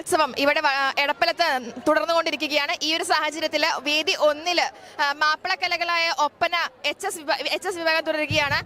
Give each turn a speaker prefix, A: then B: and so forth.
A: മഹോത്സവം ഇവിടെ എടപ്പലത്ത് തുടർന്നുകൊണ്ടിരിക്കുകയാണ്. ഈ ഒരു സാഹചര്യത്തിൽ വേദി ഒന്നിൽ Mappila മാപ്പിളക്കലകളായ Oppana H S H S വിഭാഗം തുടരുകയാണ്.